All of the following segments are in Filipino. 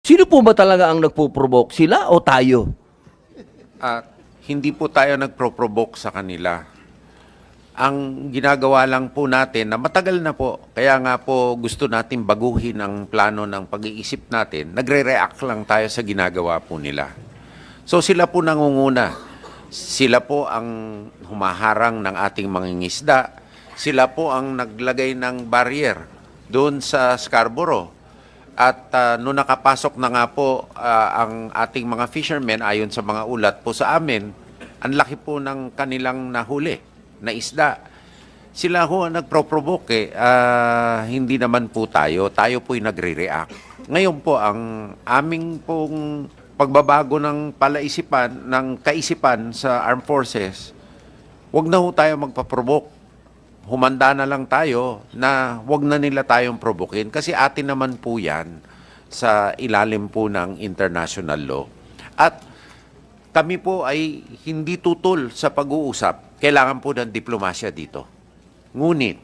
Sino po ba talaga ang nagpo-provoke? Sila o tayo? Ah, hindi po tayo nagpro-provoke sa kanila. Ang ginagawa lang po natin na matagal na po, kaya nga po gusto natin baguhin ang plano ng pag-iisip natin, nagre-react lang tayo sa ginagawa po nila. So sila po nangunguna. Sila po ang humaharang ng ating mangingisda. Sila po ang naglagay ng barrier doon sa Scarborough. At ah, nung nakapasok na nga po ah, ang ating mga fishermen ayon sa mga ulat po sa amin, ang laki po ng kanilang nahuli na isda. Sila ho ang nagpro-provoke. Ah, hindi naman po tayo. Tayo po'y nagre-react. Ngayon po, ang aming pong pagbabago ng palaisipan, ng kaisipan sa armed forces, wag na ho tayo magpa-provoke humanda na lang tayo na wag na nila tayong provokin kasi atin naman po yan sa ilalim po ng international law. At kami po ay hindi tutol sa pag-uusap. Kailangan po ng diplomasya dito. Ngunit,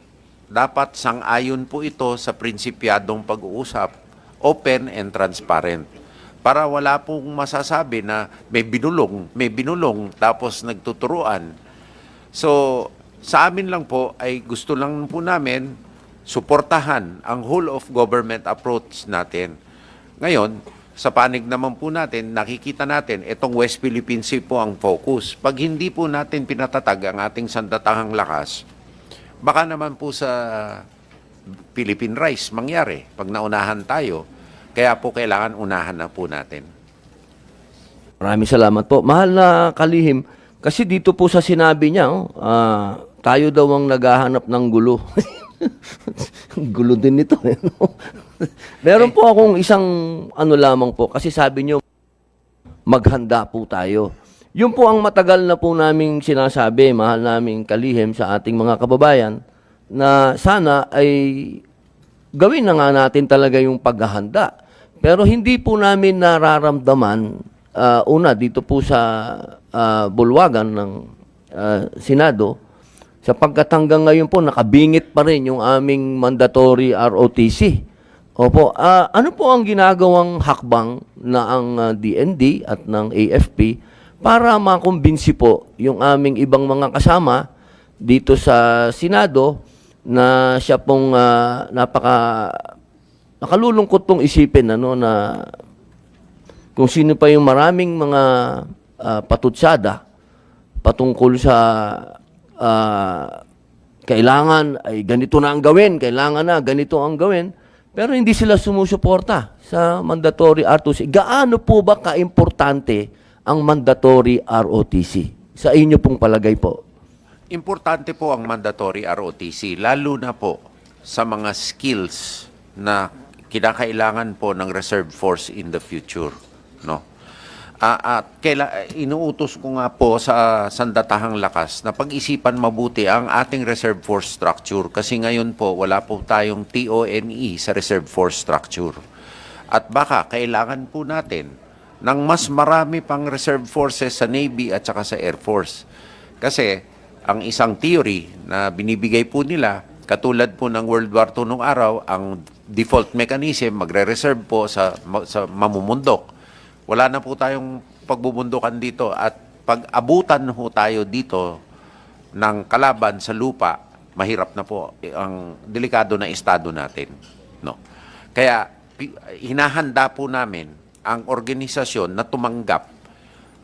dapat sang-ayon po ito sa prinsipyadong pag-uusap, open and transparent. Para wala pong masasabi na may binulong, may binulong, tapos nagtuturuan. So, sa amin lang po ay gusto lang po namin suportahan ang whole of government approach natin. Ngayon, sa panig naman po natin, nakikita natin, itong West Philippine Sea po ang focus. Pag hindi po natin pinatatag ang ating sandatahang lakas, baka naman po sa Philippine Rice mangyari pag naunahan tayo. Kaya po kailangan unahan na po natin. Maraming salamat po. Mahal na kalihim, kasi dito po sa sinabi niya, oh, ah, tayo daw ang naghahanap ng gulo. gulo din ito. Eh, no? Meron po akong isang ano lamang po, kasi sabi niyo, maghanda po tayo. Yun po ang matagal na po naming sinasabi, mahal naming kalihim sa ating mga kababayan, na sana ay gawin na nga natin talaga yung paghahanda. Pero hindi po namin nararamdaman, ah, una dito po sa ah, bulwagan ng ah, Senado, sapagkat hanggang ngayon po nakabingit pa rin yung aming mandatory ROTC. Opo, ah, ano po ang ginagawang hakbang na ang ah, DND at ng AFP para makumbinsi po yung aming ibang mga kasama dito sa Senado na siya pong ah, napaka nakalulungkot pong isipin ano na kung sino pa yung maraming mga ah, patutsada patungkol sa ah, kailangan ay ganito na ang gawin, kailangan na ganito ang gawin, pero hindi sila sumusuporta sa mandatory ROTC. Gaano po ba kaimportante ang mandatory ROTC? Sa inyo pong palagay po. Importante po ang mandatory ROTC, lalo na po sa mga skills na kinakailangan po ng reserve force in the future. No? Ah, at kaila, inuutos ko nga po sa sandatahang lakas na pag-isipan mabuti ang ating reserve force structure kasi ngayon po wala po tayong TONE sa reserve force structure. At baka kailangan po natin ng mas marami pang reserve forces sa Navy at saka sa Air Force. Kasi ang isang theory na binibigay po nila, katulad po ng World War II nung araw, ang default mechanism magre-reserve po sa, sa mamumundok. Wala na po tayong pagbubundukan dito at pag abutan ho tayo dito ng kalaban sa lupa, mahirap na po ang delikado na estado natin. No. Kaya hinahanda po namin ang organisasyon na tumanggap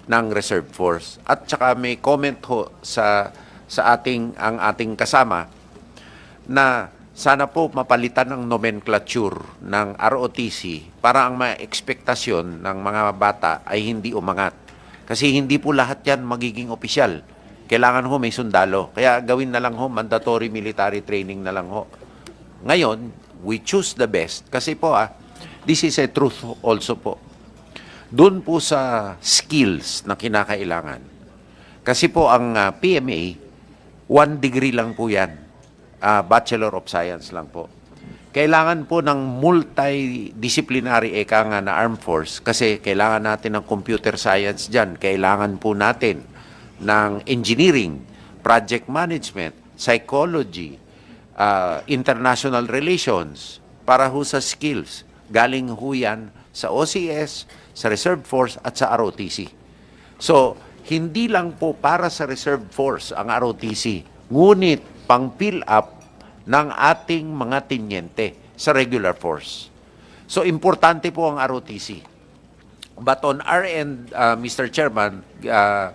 ng reserve force. At saka may comment ho sa sa ating ang ating kasama na sana po mapalitan ng nomenclature ng ROTC para ang mga ekspektasyon ng mga bata ay hindi umangat. Kasi hindi po lahat yan magiging opisyal. Kailangan ho may sundalo. Kaya gawin na lang ho, mandatory military training na lang ho. Ngayon, we choose the best. Kasi po ah, this is a truth also po. Doon po sa skills na kinakailangan. Kasi po ang ah, PMA, one degree lang po yan. Ah, Bachelor of Science lang po. Kailangan po ng multidisciplinary eka nga na armed force kasi kailangan natin ng computer science dyan. Kailangan po natin ng engineering, project management, psychology, ah, international relations para ho sa skills. Galing ho yan sa OCS, sa Reserve Force at sa ROTC. So, hindi lang po para sa Reserve Force ang ROTC, ngunit pang fill up ng ating mga tinyente sa regular force. So, importante po ang ROTC. But on our end, uh, Mr. Chairman, uh,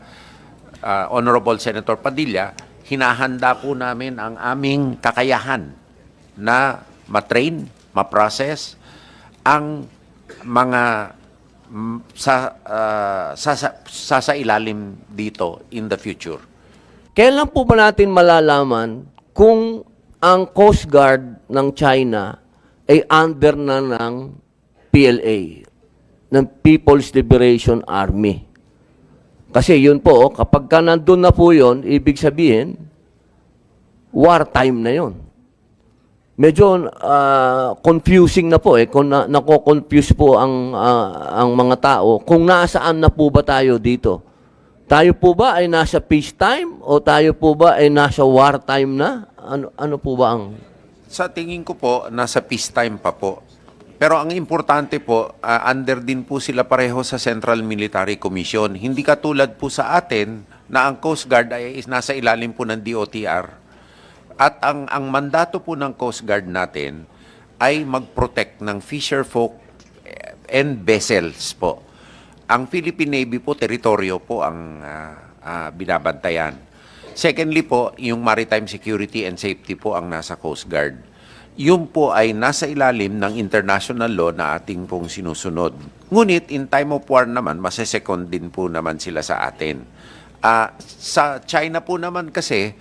uh, Honorable Senator Padilla, hinahanda po namin ang aming kakayahan na matrain, ma-process ang mga mm, sa, uh, sa, sa, sa ilalim dito in the future. Kailan po ba natin malalaman kung ang Coast Guard ng China ay under na ng PLA, ng People's Liberation Army? Kasi yun po, kapag ka nandun na po yun, ibig sabihin, wartime na yun. Medyo ah, confusing na po eh, kung na, nako-confuse po ang, ah, ang mga tao, kung nasaan na po ba tayo dito. Tayo po ba ay nasa peacetime o tayo po ba ay nasa wartime na? Ano, ano po ba ang... Sa tingin ko po, nasa peacetime pa po. Pero ang importante po, ah, under din po sila pareho sa Central Military Commission. Hindi katulad po sa atin na ang Coast Guard ay is nasa ilalim po ng DOTR. At ang, ang mandato po ng Coast Guard natin ay mag-protect ng fisher folk eh, and vessels po. Ang Philippine Navy po, teritoryo po ang ah, ah, binabantayan. Secondly po, yung maritime security and safety po ang nasa Coast Guard. Yun po ay nasa ilalim ng international law na ating pong sinusunod. Ngunit in time of war naman, masesecond din po naman sila sa atin. Ah, sa China po naman kasi,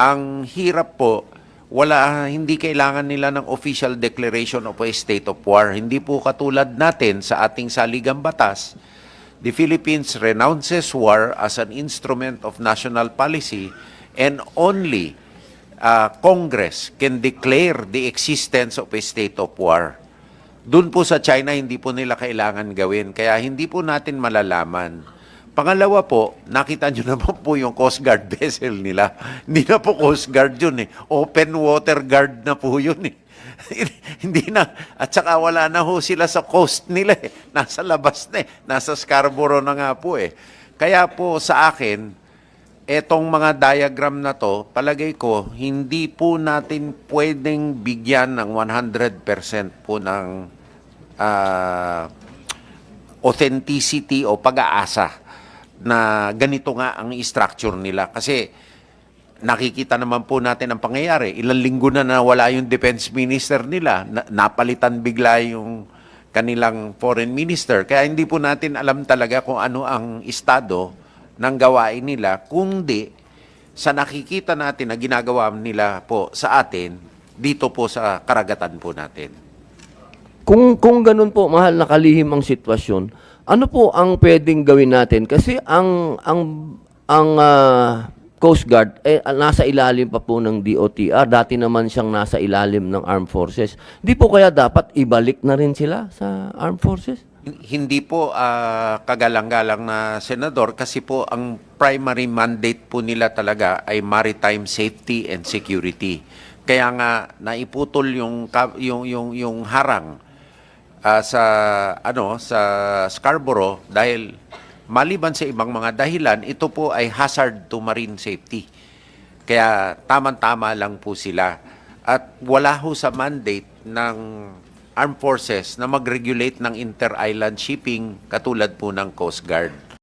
ang hirap po, wala, hindi kailangan nila ng official declaration of a state of war. Hindi po katulad natin sa ating saligang batas, the Philippines renounces war as an instrument of national policy and only uh, Congress can declare the existence of a state of war. Doon po sa China, hindi po nila kailangan gawin. Kaya hindi po natin malalaman. Pangalawa po, nakita nyo naman po yung Coast Guard vessel nila. Hindi na po Coast Guard yun eh. Open water guard na po yun eh. hindi na. At saka wala na ho sila sa coast nila eh. Nasa labas na eh. Nasa Scarborough na nga po eh. Kaya po sa akin, etong mga diagram na to, palagay ko, hindi po natin pwedeng bigyan ng 100% po ng ah, authenticity o pag-aasa na ganito nga ang structure nila. Kasi nakikita naman po natin ang pangyayari. Ilang linggo na nawala yung defense minister nila. Na- napalitan bigla yung kanilang foreign minister. Kaya hindi po natin alam talaga kung ano ang estado ng gawain nila, kundi sa nakikita natin na ginagawa nila po sa atin, dito po sa karagatan po natin. Kung, kung ganun po, mahal na kalihim ang sitwasyon, ano po ang pwedeng gawin natin? Kasi ang, ang, ang ah, Coast Guard, eh, nasa ilalim pa po ng DOTR. Dati naman siyang nasa ilalim ng Armed Forces. Di po kaya dapat ibalik na rin sila sa Armed Forces? Hindi po ah, kagalang-galang na senador kasi po ang primary mandate po nila talaga ay maritime safety and security. Kaya nga naiputol yung yung yung yung harang ah, sa ano sa Scarborough dahil maliban sa ibang mga dahilan ito po ay hazard to marine safety. Kaya tamang-tama lang po sila. At wala ho sa mandate ng armed forces na mag-regulate ng inter-island shipping katulad po ng Coast Guard.